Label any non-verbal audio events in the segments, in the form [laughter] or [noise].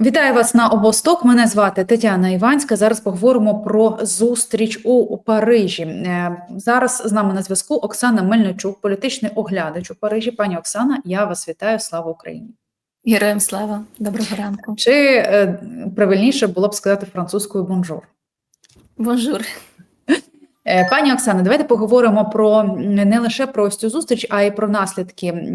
Вітаю вас на обосток. Мене звати Тетяна Іванська. Зараз поговоримо про зустріч у Парижі. Е, Зараз з нами на зв'язку Оксана Мельничук, політичний оглядач у Парижі. Пані Оксана, я вас вітаю. Слава Україні! Героям слава, доброго ранку. Чи е, правильніше було б сказати французькою бонжур? Бонжур. Е, Пані Оксана, давайте поговоримо про не лише про цю зустріч, а й про наслідки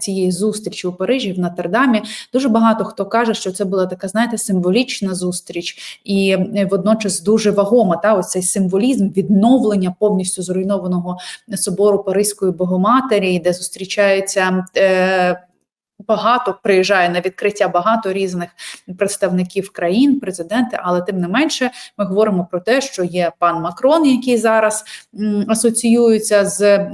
цієї зустрічі у Парижі в Нотр-Дамі. Дуже багато хто каже, що це була така, знаєте, символічна зустріч, і водночас дуже вагома. Та ось цей символізм відновлення повністю зруйнованого собору Паризької Богоматері, де зустрічаються. Е, Багато приїжджає на відкриття багато різних представників країн, президенти, але тим не менше, ми говоримо про те, що є пан Макрон, який зараз асоціюється з,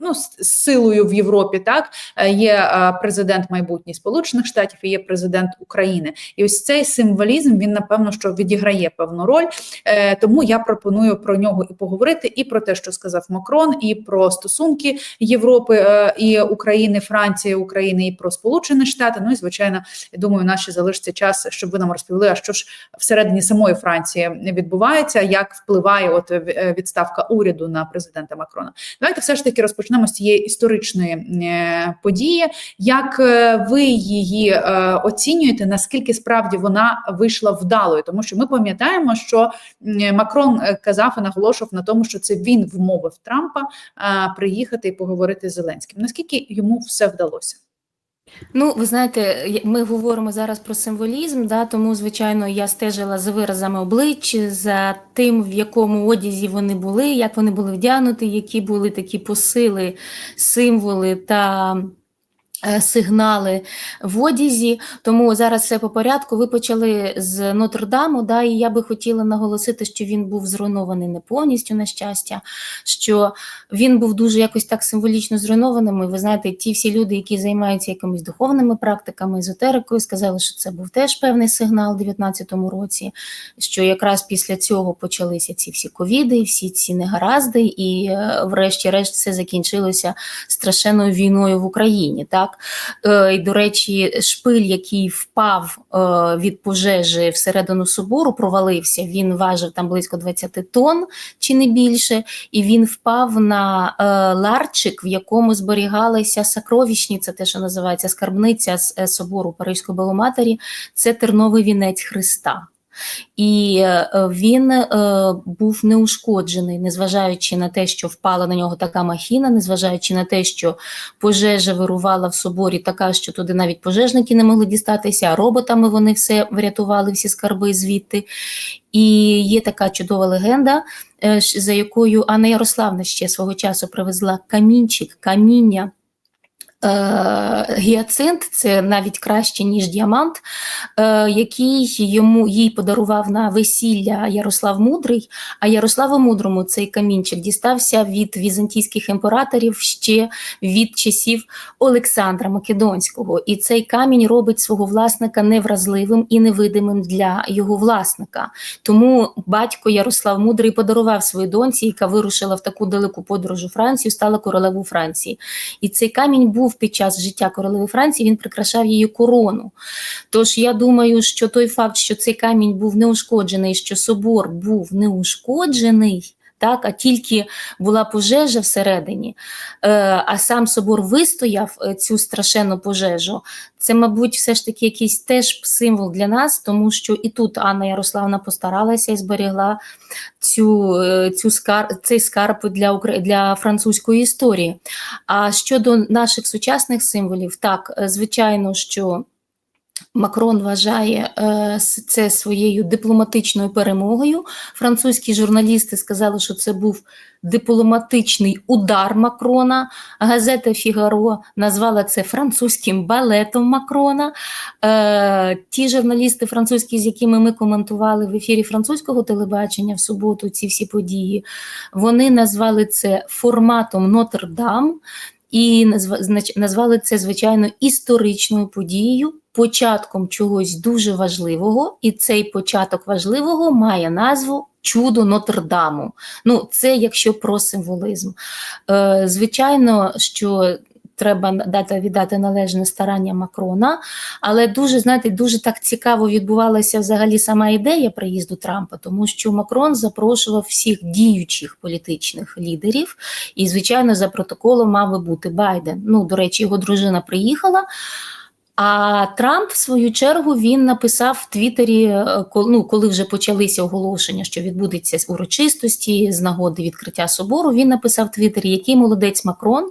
ну, з силою в Європі. Так Е, є е, президент майбутній Сполучених Штатів і є президент України. І ось цей символізм він напевно що відіграє певну роль. Е, Тому я пропоную про нього і поговорити, і про те, що сказав Макрон, і про стосунки Європи і України, Франції, України, і про Сполучені Штати. Ну і звичайно, я думаю, у нас ще залишиться час, щоб ви нам розповіли, а що ж всередині самої Франції відбувається, як впливає от е, відставка уряду на президента Макрона. Давайте все ж таки розпочнемо з цієї історичної е, події. Як е, ви її оцінюєте? Наскільки справді вона вийшла вдалою? Тому що ми пам'ятаємо, що Макрон казав і наголошував на тому, що це він вмовив Трампа приїхати і поговорити з Зеленським. Наскільки йому все вдалося? Ну, ви знаєте, ми говоримо зараз про символізм, да, тому, звичайно, я стежила за виразами облич, за тим, в якому одязі вони були, як вони були вдягнуті, які були такі посили, символи та сигнали в одязі. Тому зараз все по порядку. Ви почали з Нотр-Даму, да, і я би хотіла наголосити, що він був зруйнований не повністю, на щастя, що він був дуже якось так символічно зруйнованим. І ви знаєте, ті всі люди, які займаються якимись духовними практиками, езотерикою, сказали, що це був теж певний сигнал у 19-му році, що якраз після цього почалися ці всі ковіди, всі ці негаразди, і е, врешті-решт все закінчилося страшенною війною в Україні. Так Е, і, до речі, шпиль, який впав е, від пожежі всередину собору, провалився. Він важив там близько 20 тонн чи не більше, і він впав на е, ларчик, в якому зберігалися сакровищні, це те, що називається скарбниця з собору Паризької Богоматері, це терновий вінець Христа. І е, він е, був неушкоджений, незважаючи на те, що впала на нього така махіна, незважаючи на те, що пожежа вирувала в соборі така, що туди навіть пожежники не могли дістатися, а роботами вони все врятували, всі скарби звідти. І є така чудова легенда, е, за якою Анна Ярославна ще свого часу привезла камінчик, каміння. Е, Гіацинт це навіть краще, ніж діамант, е, який йому їй подарував на весілля Ярослав Мудрий. А Ярославу Мудрому цей камінчик дістався від візантійських імператорів ще від часів Олександра Македонського. І цей камінь робить свого власника невразливим і невидимим для його власника. Тому батько Ярослав Мудрий подарував своїй доньці, яка вирушила в таку далеку подорож у Францію, стала королевою Франції. І цей камінь був під час життя королеви Франції, він прикрашав її корону. Тож я думаю, що той факт, що цей камінь був неушкоджений, що собор був неушкоджений. Так, а тільки була пожежа всередині, е, а сам собор вистояв е, цю страшенну пожежу. Це, мабуть, все ж таки якийсь теж символ для нас, тому що і тут Анна Ярославна постаралася і зберігла цю, е, цю скар, цей скарб для, для французької історії. А щодо наших сучасних символів, так, звичайно, що Макрон вважає е, це своєю дипломатичною перемогою. Французькі журналісти сказали, що це був дипломатичний удар Макрона. Газета Фігаро назвала це французьким балетом Макрона. Е, ті журналісти французькі, з якими ми коментували в ефірі французького телебачення в суботу ці всі події, вони назвали це форматом Нотр-Дам і назва- назвали це звичайно історичною подією, початком чогось дуже важливого, і цей початок важливого має назву Чудо Нотр-Даму. Ну, це якщо про символізм. Е, звичайно, що треба дати віддати належне старання Макрона. Але дуже знаєте, дуже так цікаво відбувалася взагалі сама ідея приїзду Трампа, тому що Макрон запрошував всіх діючих політичних лідерів, і звичайно за протоколом мав би бути Байден. Ну до речі, його дружина приїхала. А Трамп, в свою чергу, він написав в Твіттері, е, ну, коли вже почалися оголошення, що відбудеться урочистості з нагоди відкриття собору. Він написав в Твіттері, який молодець Макрон,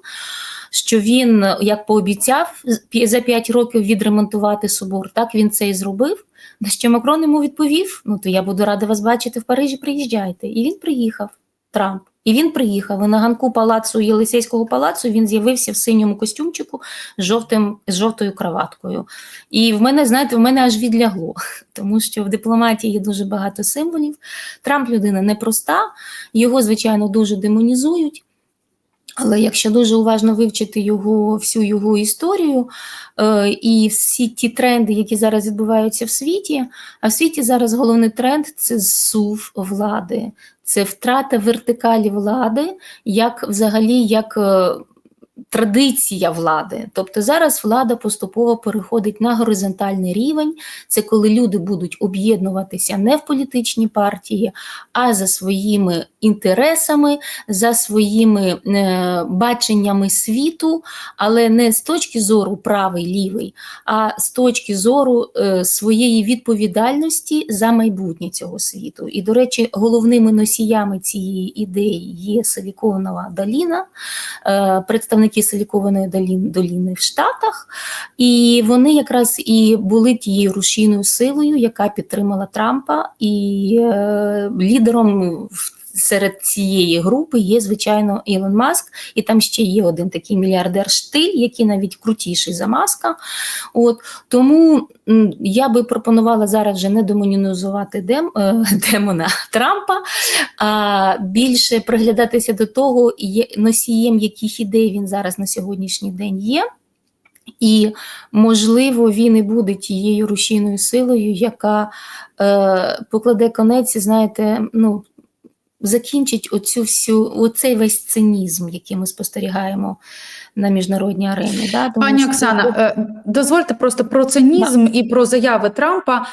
що він, як пообіцяв, за 5 років відремонтувати собор. Так він це і зробив. На що Макрон йому відповів: Ну то я буду рада вас бачити в Парижі. Приїжджайте. І він приїхав. Трамп. І він приїхав. І на ганку палацу Єлисейського палацу він з'явився в синьому костюмчику з жовтим з жовтою краваткою. І в мене, знаєте, в мене аж відлягло, [laughs] тому що в дипломатії є дуже багато символів. Трамп людина непроста, його, звичайно, дуже демонізують. Але якщо дуже уважно вивчити його всю його історію е, і всі ті тренди, які зараз відбуваються в світі, а в світі зараз головний тренд це зсув влади, це втрата вертикалі влади, як взагалі як е, традиція влади. Тобто зараз влада поступово переходить на горизонтальний рівень. Це коли люди будуть об'єднуватися не в політичні партії, а за своїми інтересами, за своїми е, баченнями світу, але не з точки зору правий лівий, а з точки зору е, своєї відповідальності за майбутнє цього світу. І, до речі, головними носіями цієї ідеї є Силіконова доліна, е, представники Силікованої доліни, в Штатах, і вони якраз і були тією рушійною силою, яка підтримала Трампа, і е, лідером в серед цієї групи є, звичайно, Ілон Маск, і там ще є один такий мільярдер штиль, який навіть крутіший за Маска. От тому я би пропонувала зараз вже не демонізувати дем, е, [laughs] демона Трампа, а більше приглядатися до того, носієм яких ідей він зараз на сьогоднішній день є. І, можливо, він і буде тією рушійною силою, яка е, покладе конець, знаєте, ну, закінчить оцю всю, оцей весь цинізм, який ми спостерігаємо на міжнародній арені. Да? Тому Пані що- Оксана, е, дозвольте просто про цинізм і про заяви Трампа.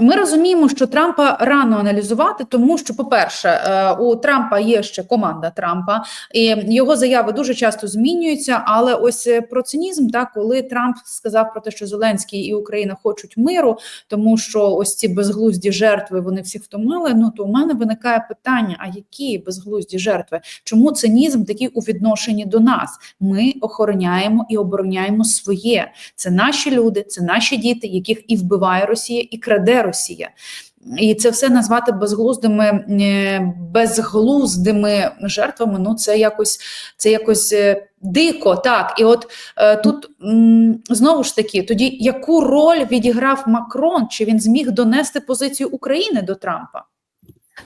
Ми розуміємо, що Трампа рано аналізувати, тому що, по-перше, е, у Трампа є ще команда Трампа, і його заяви дуже часто змінюються. Але ось е, про цинізм, так коли Трамп сказав про те, що Зеленський і Україна хочуть миру, тому що ось ці безглузді жертви вони всіх втомили. Ну то у мене виникає питання: а які безглузді жертви? Чому цинізм такий у відношенні до нас? Ми охороняємо і обороняємо своє. Це наші люди, це наші діти, яких і вбиває Росія, і краде Росія. І це все назвати безглуздими, е, безглуздими жертвами. Ну це якось це якось е, дико. Так, і от е, тут м, знову ж таки, тоді яку роль відіграв Макрон? Чи він зміг донести позицію України до Трампа?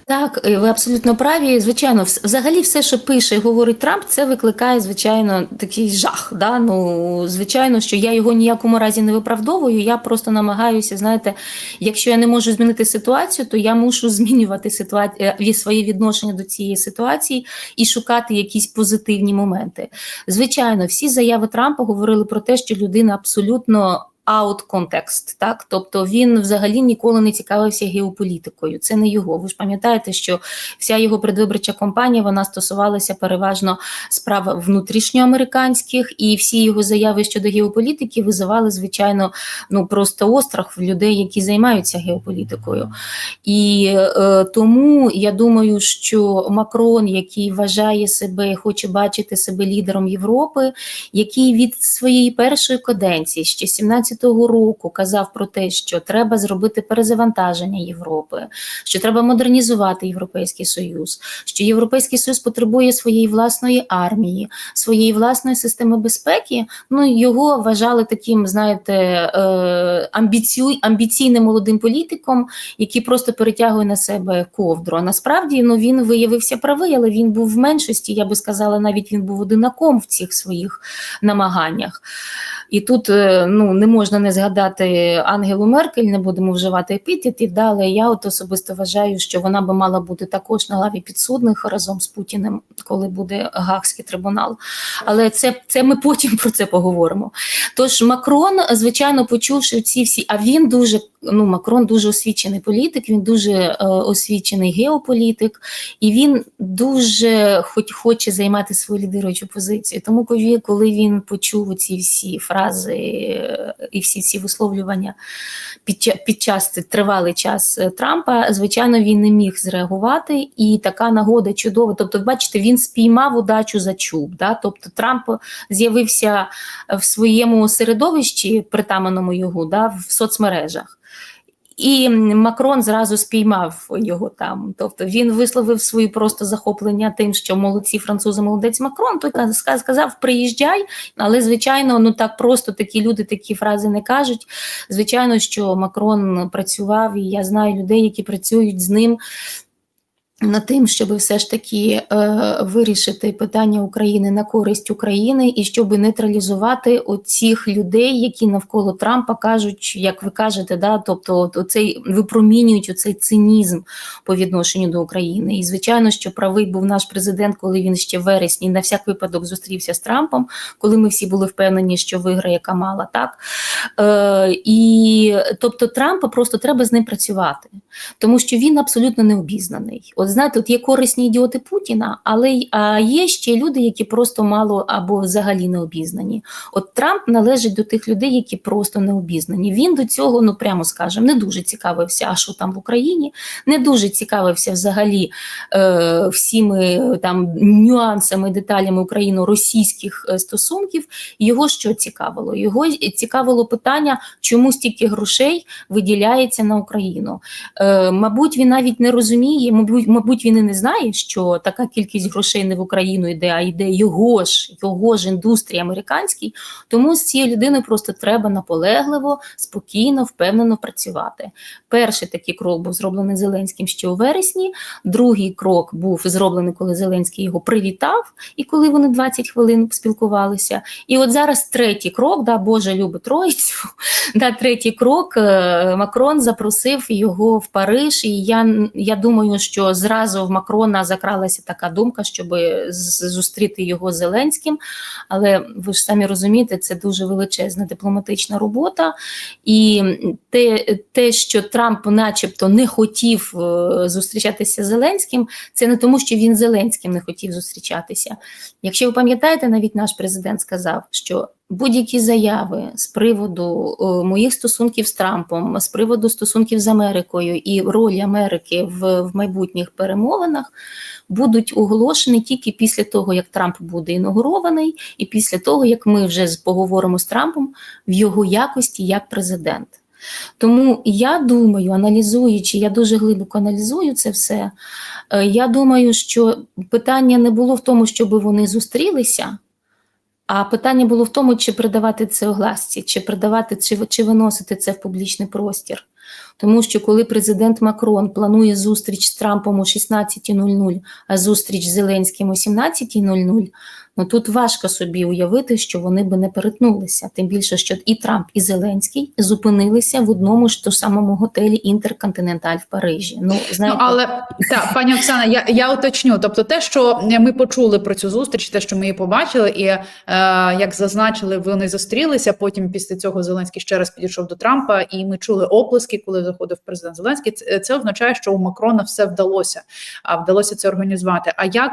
Так, е, ви абсолютно праві. Звичайно, взагалі все, що пише і говорить Трамп, це викликає, звичайно, такий жах. Да? Ну, звичайно, що я його ніякому разі не виправдовую. Я просто намагаюся, знаєте, якщо я не можу змінити ситуацію, то я мушу змінювати ситуацію своє відношення до цієї ситуації і шукати якісь позитивні моменти. Звичайно, всі заяви Трампа говорили про те, що людина абсолютно. Out context, так тобто він взагалі ніколи не цікавився геополітикою. Це не його. Ви ж пам'ятаєте, що вся його предвиборча кампанія вона стосувалася переважно справ внутрішньоамериканських, і всі його заяви щодо геополітики визивали, звичайно, ну просто острах в людей, які займаються геополітикою. І е, тому я думаю, що Макрон, який вважає себе, хоче бачити себе лідером Європи, який від своєї першої каденції ще 17-го року казав про те, що треба зробити перезавантаження Європи, що треба модернізувати Європейський Союз, що Європейський Союз потребує своєї власної армії, своєї власної системи безпеки. Ну його вважали таким, знаєте, е, амбіційним молодим політиком, який просто перетягує на себе ковдру. А насправді ну він виявився правий, але він був в меншості. Я би сказала, навіть він був одинаком в цих своїх намаганнях. І тут е, ну, не можна не згадати Ангелу Меркель, не будемо вживати епітет і далі. я от особисто вважаю, що вона би мала бути також на лаві підсудних разом з Путіним, коли буде Гагський трибунал. Але це, це ми потім про це поговоримо. Тож Макрон, звичайно, почувши ці всі, а він дуже ну Макрон дуже освічений політик, він дуже е, освічений геополітик, і він дуже хоч хоче займати свою лідируючу позицію. Тому коли, він почув ці всі фрази е, і всі ці висловлювання під, під час тривалий час е, Трампа, звичайно, він не міг зреагувати, і така нагода чудова. Тобто, бачите, він спіймав удачу за чуб. Да? Тобто Трамп з'явився в своєму середовищі, притаманому його, да, в соцмережах. І Макрон зразу спіймав його там. Тобто він висловив свої просто захоплення тим, що молодці французи, молодець Макрон. Той каз- сказав: приїжджай, але звичайно, ну так просто такі люди такі фрази не кажуть. Звичайно, що Макрон працював, і я знаю людей, які працюють з ним. Над тим, щоб все ж таки е, вирішити питання України на користь України і щоб нейтралізувати оцих людей, які навколо Трампа кажуть, як ви кажете, да, тобто оцей випромінюють оцей цинізм по відношенню до України. І звичайно, що правий був наш президент, коли він ще в вересні на всяк випадок зустрівся з Трампом, коли ми всі були впевнені, що виграє Камала, так е, і тобто Трампа просто треба з ним працювати тому що він абсолютно не обізнаний. От знаєте, от є корисні ідіоти Путіна, але є ще люди, які просто мало або взагалі не обізнані. От Трамп належить до тих людей, які просто не обізнані. Він до цього, ну прямо скажемо, не дуже цікавився, а що там в Україні, не дуже цікавився взагалі е, всіми там нюансами, деталями україно-російських е, стосунків. Його що цікавило? Його цікавило питання, чому стільки грошей виділяється на Україну. Е, мабуть, він навіть не розуміє, мабуть, мабуть, він і не знає, що така кількість грошей не в Україну йде, а йде його ж, його ж індустрії американській. Тому з цією людиною просто треба наполегливо, спокійно, впевнено працювати. Перший такий крок був зроблений Зеленським ще у вересні. Другий крок був зроблений, коли Зеленський його привітав, і коли вони 20 хвилин спілкувалися. І от зараз третій крок, да, Боже любить Троїцю, [laughs] да, третій крок е, Макрон запросив його в Париж. І я, я думаю, що зразу в Макрона закралася така думка, щоб зустріти його з Зеленським. Але ви ж самі розумієте, це дуже величезна дипломатична робота. І те, те, що Трамп, начебто, не хотів е, зустрічатися з Зеленським, це не тому, що він Зеленським не хотів зустрічатися. Якщо ви пам'ятаєте, навіть наш президент сказав, що будь-які заяви з приводу е, моїх стосунків з Трампом, з приводу стосунків з Америкою і ролі Америки в, в майбутніх перемовинах будуть оголошені тільки після того, як Трамп буде інаугурований, і після того, як ми вже поговоримо з Трампом в його якості як президент. Тому я думаю, аналізуючи, я дуже глибоко аналізую це все. е, Я думаю, що питання не було в тому, щоб вони зустрілися. А питання було в тому, чи придавати це огласці, чи придавати, чи, чи виносити це в публічний простір. Тому що коли президент Макрон планує зустріч з Трампом о 16.00, а зустріч з Зеленським о 17.00, ну тут важко собі уявити, що вони би не перетнулися. Тим більше, що і Трамп, і Зеленський зупинилися в одному ж то самому готелі Інтерконтиненталь в Парижі. Ну, знаєте, Ну, але так, пані Оксана, я, я уточню. Тобто, те, що ми почули про цю зустріч, те, що ми її побачили, і е, як зазначили, вони зустрілися. Потім після цього Зеленський ще раз підійшов до Трампа, і ми чули оплески, коли заходив президент Зеленський. Це, означає, що у Макрона все вдалося. А вдалося це організувати. А як,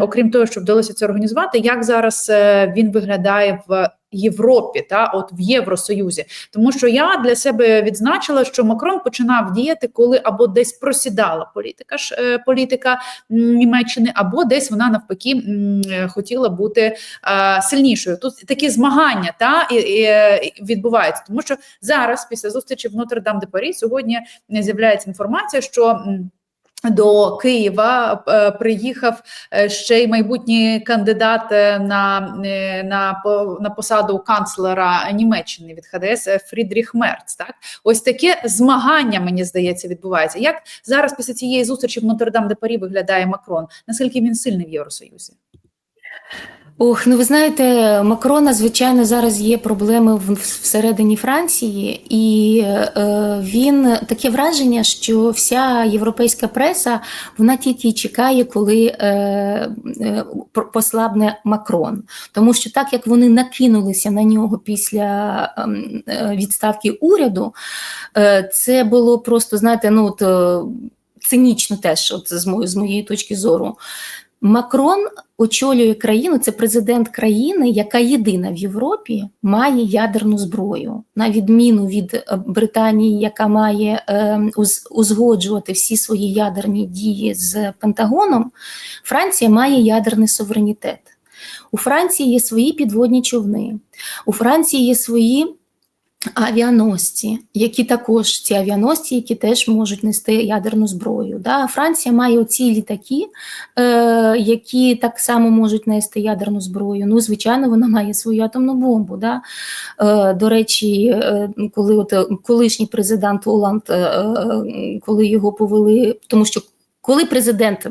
окрім того, що вдалося це організувати, як зараз е, він виглядає в Європі, та от в Євросоюзі, тому що я для себе відзначила, що Макрон починав діяти, коли або десь просідала політика ж е, політика Німеччини, або десь вона навпаки е, хотіла бути е, сильнішою. Тут такі змагання та і, і, відбуваються, тому що зараз, після зустрічі в Нотр-Дам де Парі, сьогодні з'являється інформація, що до Києва е, приїхав е, ще й майбутній кандидат е, на, на, на посаду канцлера Німеччини від ХДС Фрідріх Мерц. Так, ось таке змагання, мені здається, відбувається. Як зараз після цієї зустрічі в Нотр-Дам де Парі виглядає Макрон? Наскільки він сильний в Євросоюзі? Ох, ну ви знаєте, Макрона, звичайно, зараз є проблеми в- всередині Франції, і е, він таке враження, що вся європейська преса вона тільки чекає, коли е, е, послабне Макрон. Тому що так як вони накинулися на нього після ем, е, відставки уряду, е, це було просто, знаєте, ну от. е, Цинічно теж, от з, мо- з моєї точки зору. Макрон очолює країну, це президент країни, яка єдина в Європі має ядерну зброю, на відміну від е, Британії, яка має е, узгоджувати всі свої ядерні дії з Пентагоном. Франція має ядерний суверенітет. У Франції є свої підводні човни, у Франції є свої авіаносці, які також ці авіаносці, які теж можуть нести ядерну зброю. Да? Франція має оці літаки, е, які так само можуть нести ядерну зброю. Ну, звичайно, вона має свою атомну бомбу. Да? Е, до речі, е, коли от, е, колишній президент Оланд, е, е, коли його повели, тому що коли президент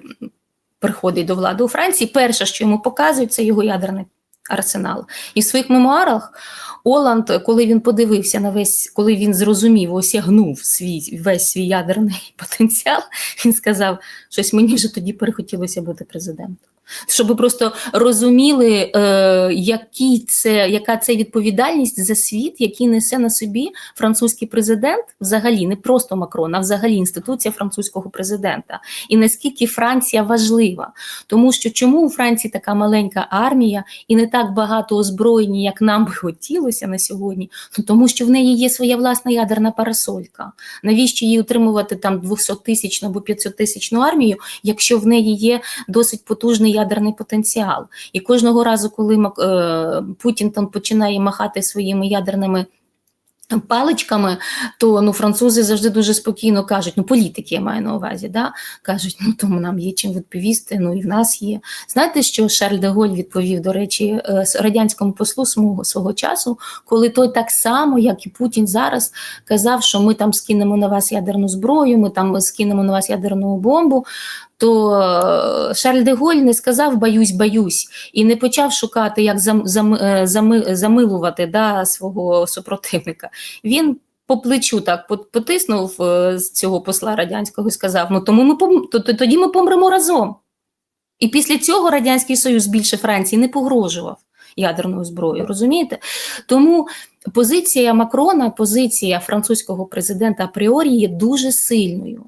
приходить до влади у Франції, перше, що йому показують, це його ядерний арсенал. І в своїх мемуарах Оланд, коли він подивився на весь, коли він зрозумів, осягнув свій весь свій ядерний [laughs] потенціал, він сказав, щось мені вже тоді перехотілося бути президентом. Щоб ви просто розуміли, е, які це, яка це відповідальність за світ, який несе на собі французький президент, взагалі не просто Макрон, а взагалі інституція французького президента. І наскільки Франція важлива, тому що чому у Франції така маленька армія і не так багато озброєні, як нам би хотілося на сьогодні? Ну тому що в неї є своя власна ядерна парасолька. Навіщо їй утримувати там 200 тисячну або 500 тисячну армію, якщо в неї є досить потужний ядерний потенціал? І кожного разу, коли е, Путін там починає махати своїми ядерними. Паличками, то ну французи завжди дуже спокійно кажуть, ну політики я маю на увазі, да? кажуть, ну тому нам є чим відповісти, ну і в нас є. Знаєте, що Шарль де Голь відповів, до речі, е, радянському послу свого, свого часу, коли той так само, як і Путін зараз, казав, що ми там скинемо на вас ядерну зброю, ми там скинемо на вас ядерну бомбу. То е, Шарль де Голь не сказав боюсь, боюсь, і не почав шукати, як зам, зам, е, зами- замилувати да, свого супротивника. Він по плечу так потиснув е, з цього посла радянського і сказав: ну тому ми тоді ми помремо разом. І після цього Радянський Союз більше Франції не погрожував ядерною зброєю, розумієте? Тому позиція Макрона, позиція французького президента апріорі є дуже сильною.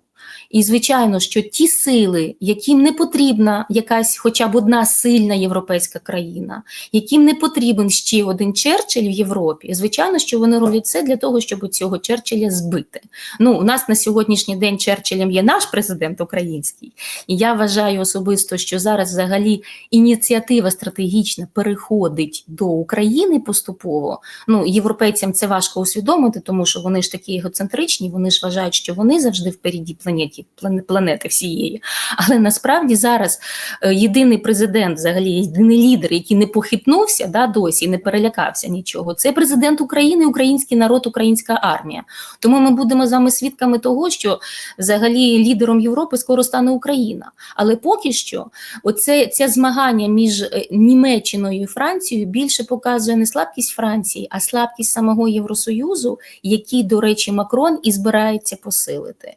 І звичайно, що ті сили, яким не потрібна якась хоча б одна сильна європейська країна, яким не потрібен ще один Черчилль в Європі, звичайно, що вони роблять все для того, щоб цього Черчилля збити. Ну, у нас на сьогоднішній день Черчиллем є наш президент український, і я вважаю особисто, що зараз взагалі ініціатива стратегічна переходить до України поступово. Ну, європейцям це важко усвідомити, тому що вони ж такі егоцентричні, вони ж вважають, що вони завжди впереді планеті, плане- планети всієї. Але насправді зараз е, єдиний президент, взагалі єдиний лідер, який не похитнувся да, досі, не перелякався нічого, це президент України, український народ, українська армія. Тому ми будемо з вами свідками того, що взагалі лідером Європи скоро стане Україна. Але поки що, оце це змагання між е, Німеччиною і Францією більше показує не слабкість Франції, а слабкість самого Євросоюзу, який, до речі, Макрон і збирається посилити.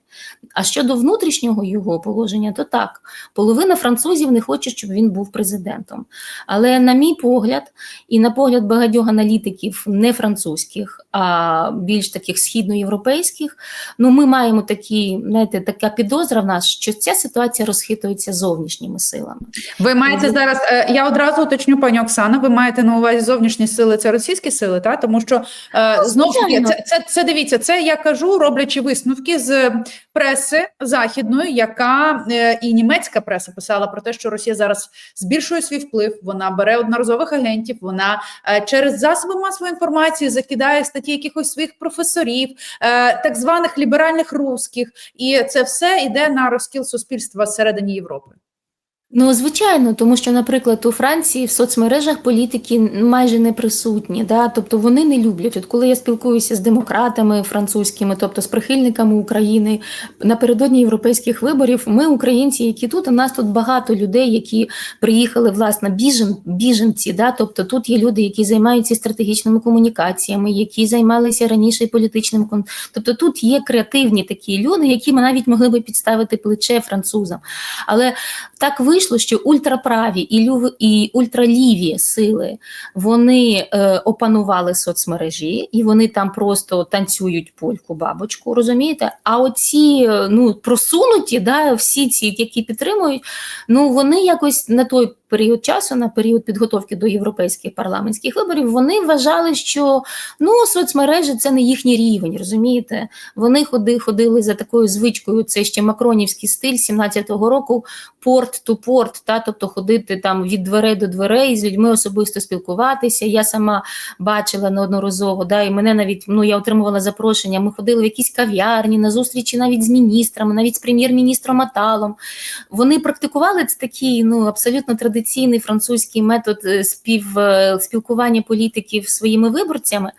А щодо внутрішнього його положення, то так, половина французів не хоче, щоб він був президентом. Але, на мій погляд, і на погляд багатьох аналітиків не французьких, а більш таких східноєвропейських, ну ми маємо такі, знаєте, така підозра в нас, що ця ситуація розхитується зовнішніми силами. Ви маєте Дуже- зараз. е, Я одразу уточню, пані Оксана. Ви маєте на увазі зовнішні сили, це російські сили, та тому що е, знову ж таки, це, це, це дивіться. Це я кажу, роблячи висновки з преси західної, яка е, і німецька преса писала про те, що Росія зараз збільшує свій вплив. Вона бере одноразових агентів. Вона е, через засоби масової інформації закидає статті якихось своїх професорів, е, так званих ліберальних русських, і це все йде на розкіл суспільства всередині Європи. Ну, звичайно, тому що, наприклад, у Франції в соцмережах політики майже не присутні, да? тобто вони не люблять. От коли я спілкуюся з демократами французькими, тобто з прихильниками України напередодні європейських виборів, ми, українці, які тут, у нас тут багато людей, які приїхали власне біжен, біженці. Да? Тобто тут є люди, які займаються стратегічними комунікаціями, які займалися раніше політичним кон. Тобто тут є креативні такі люди, які ми навіть могли би підставити плече французам. Але так вийшло, що ультраправі і, люв, і ультраліві сили вони е, опанували соцмережі, і вони там просто танцюють польку бабочку, розумієте? А оці е, ну, просунуті, да, всі ці, які підтримують, ну вони якось на той період часу, на період підготовки до європейських парламентських виборів, вони вважали, що ну, соцмережі це не їхній рівень, розумієте? Вони ходи, ходили за такою звичкою, це ще макронівський стиль 17-го року, порт ту порт, та, тобто ходити там від дверей до дверей, з людьми особисто спілкуватися. Я сама бачила неодноразово, да, і мене навіть ну, я отримувала запрошення. Ми ходили в якісь кав'ярні, на зустрічі навіть з міністрами, навіть з прем'єр-міністром Аталом. Вони практикували це такий ну, абсолютно традиційний французький метод е, спів, е, спілкування політиків своїми виборцями.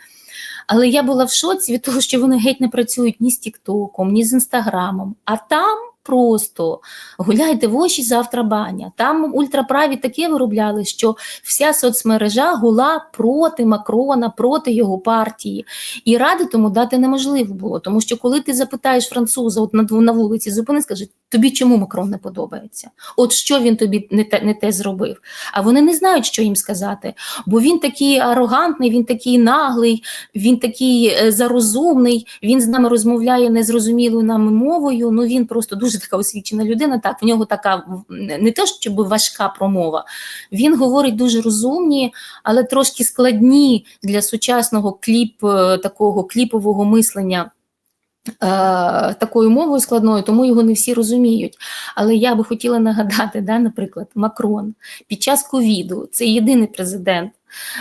Але я була в шоці від того, що вони геть не працюють ні з Тіктоком, ні з Інстаграмом. А там просто гуляйте в очі завтра баня. Там ультраправі таке виробляли, що вся соцмережа гула проти Макрона, проти його партії. І ради тому дати неможливо було. Тому що коли ти запитаєш француза от на, на вулиці, зупини, скаже, тобі чому Макрон не подобається? От що він тобі не те, не те зробив? А вони не знають, що їм сказати. Бо він такий арогантний, він такий наглий, він такий е, зарозумний, він з нами розмовляє незрозумілою нам мовою. Ну він просто дуже така освічена людина. Так, в нього така не те, щоб важка промова. Він говорить дуже розумні, але трошки складні для сучасного кліп, е, такого кліпового мислення. е, Такою мовою складною, тому його не всі розуміють. Але я би хотіла нагадати, да, наприклад, Макрон під час ковіду це єдиний президент,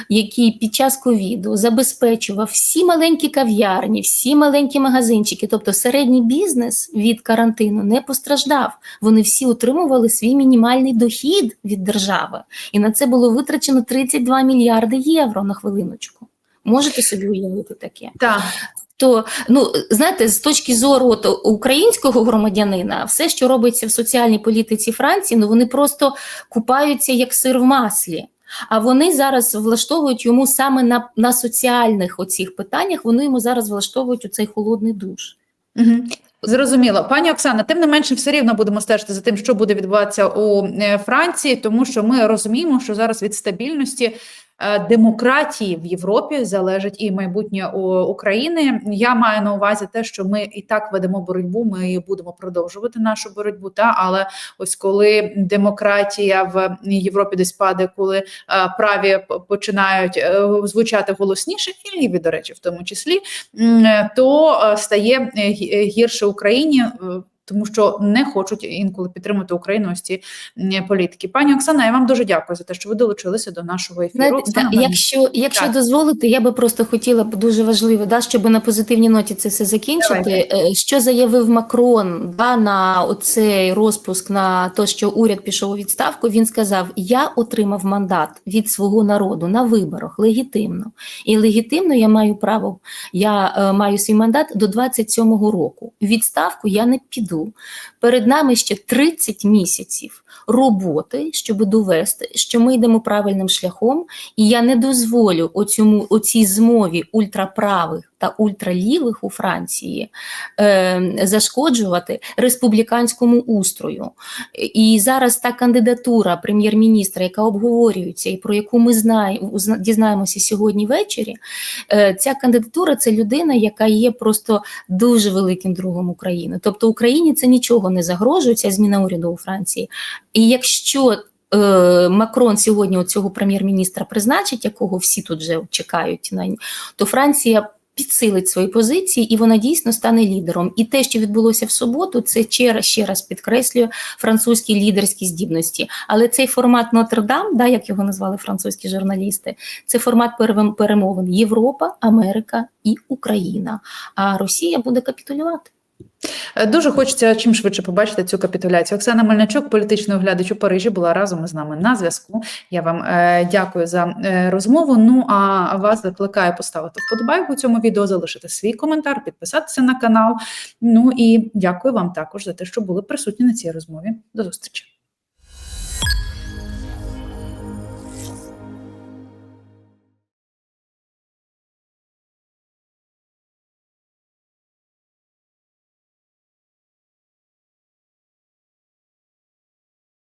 який під час ковіду забезпечував всі маленькі кав'ярні, всі маленькі магазинчики, тобто середній бізнес від карантину не постраждав. Вони всі отримували свій мінімальний дохід від держави. І на це було витрачено 32 мільярди євро на хвилиночку. Можете собі уявити таке? Так. То ну знаєте, з точки зору от, українського громадянина, все, що робиться в соціальній політиці Франції, ну вони просто купаються як сир в маслі. А вони зараз влаштовують йому саме на, на соціальних оцих питаннях. Вони йому зараз влаштовують у цей холодний душ. Угу. Зрозуміло, пані Оксана. Тим не менше, все рівно будемо стежити за тим, що буде відбуватися у е, Франції, тому що ми розуміємо, що зараз від стабільності демократії в Європі залежить і майбутнє України. Я маю на увазі те, що ми і так ведемо боротьбу. Ми будемо продовжувати нашу боротьбу. Та але ось коли демократія в Європі десь падає, коли е, праві починають е, звучати голосніше, і ліві, до речі, в тому числі, е, то е, стає е, гі- е, гірше Україні. Тому що не хочуть інколи підтримати Україну ось ці політики. Пані Оксана, я вам дуже дякую за те, що ви долучилися до нашого ефіру. Оксана, да, якщо якщо Так. дозволите, я би просто хотіла дуже важливо, да, щоб на позитивній ноті це все закінчити. Давайте. Е, Що заявив Макрон да, на оцей розпуск на те, що уряд пішов у відставку, він сказав: Я отримав мандат від свого народу на виборах легітимно. І легітимно я маю право, я е, маю свій мандат до 27-го року. Відставку я не піду. Перед нами ще 30 місяців роботи, щоб довести, що ми йдемо правильним шляхом, і я не дозволю оцьому, оцій змові ультраправих та ультралівих у Франції е, зашкоджувати республіканському устрою. І зараз та кандидатура прем'єр-міністра, яка обговорюється і про яку ми знаємо, дізнаємося сьогодні ввечері, е, ця кандидатура це людина, яка є просто дуже великим другом України. Тобто Україні це нічого не загрожує, ця зміна уряду у Франції. І якщо е, Макрон сьогодні цього прем'єр-міністра призначить, якого всі тут вже чекають на то Франція. Підсилить свої позиції, і вона дійсно стане лідером. І те, що відбулося в суботу, це ще раз, ще раз підкреслює французькі лідерські здібності. Але цей формат Нотр-Дам, да, як його назвали французькі журналісти, це формат перем- перемовин Європа, Америка і Україна. А Росія буде капітулювати. Е, Дуже хочеться чим швидше побачити цю капітуляцію. Оксана Мельничук, політичний оглядач у Парижі, була разом із нами на зв'язку. Я вам е, дякую за е, розмову. Ну а вас закликаю поставити вподобайку цьому відео, залишити свій коментар, підписатися на канал. Ну і дякую вам також за те, що були присутні на цій розмові. До зустрічі.